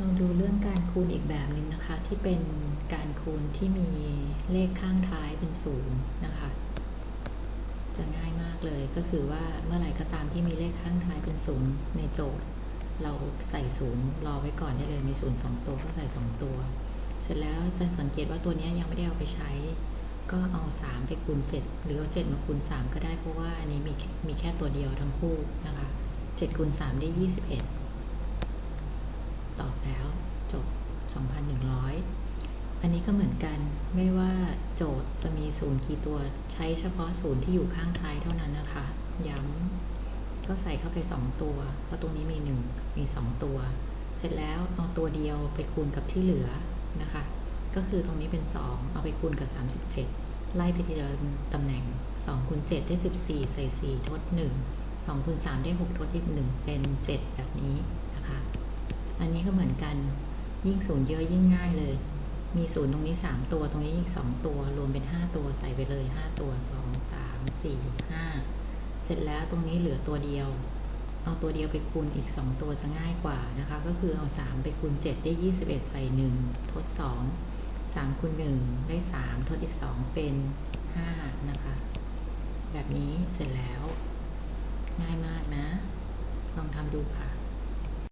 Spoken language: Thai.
เราดูเรื่องการคูณอีกแบบหนึ่งนะคะ ที่เป็นการคูณที่มีเลขข้างท้ายเป็นศูนย์นะคะ จะง่ายมากเลยก็คือว่าเมื่อไหร่ก็ตามที่มีเลขข้างท้ายเป็นศูนย์ในโจทย์ เราใส่ศูนย์รอไว้ก่อนได้เลยมีศูนย์สองตัวก็ใส่สองตัว เสร็จแล้วจะสังเกตว่าตัวนี้ยังไม่ได้เอาไปใช้ ก็เอา 3 ไปคูณ 7 หรือเอา7มาคูณ 3 ก็ได้เพราะว่าอันนี้มีมีแค่ตัวเดียวทั้งคู่นะคะ7คูณ3ได้ 21 ตอบแล้วจบ 2,100 อันนี้ก็เหมือนกันไม่ว่าโจทย์จะมีศูนย์กี่ตัวใช้เฉพาะศูนย์ที่อยู่ข้างท้ายเท่านั้นนะคะ ย้ำก็ใส่เข้าไป 2 ตัว เพราะตรงนี้มี 1 มี 2 ตัว เสร็จแล้วเอาตัวเดียวไปคูณกับที่เหลือนะคะ ก็คือตรงนี้เป็น 2 เอาไปคูณกับ 37 ไล่ไปทีละตำแหน่ง2คูณ7ได้ 14 ใส่ 4 ทด 1 2คูณ3ได้ 6 ทดอีก1เป็น 7 แบบนี้ อันนี้ก็เหมือนกัน ยิ่งศูนย์เยอะยิ่งง่ายเลย มีศูนย์ตรงนี้ 3 ตัว ตรงนี้อีก 2 ตัว รวมเป็น 5 ตัวใส่ไปเลย 5 ตัว 2 3 4 5 เสร็จแล้วตรงนี้เหลือตัวเดียว เอาตัวเดียวไปคูณอีก 2 ตัวจะง่ายกว่านะคะ ก็คือเอา 3 ไปคูณ 7 ได้ 21 ใส่ 1 ทด 2 3คูณ1ได้ 3 ทดอีก 2 เป็น 5 นะคะ แบบนี้เสร็จแล้ว ง่ายมากนะ ลองทำดูค่ะ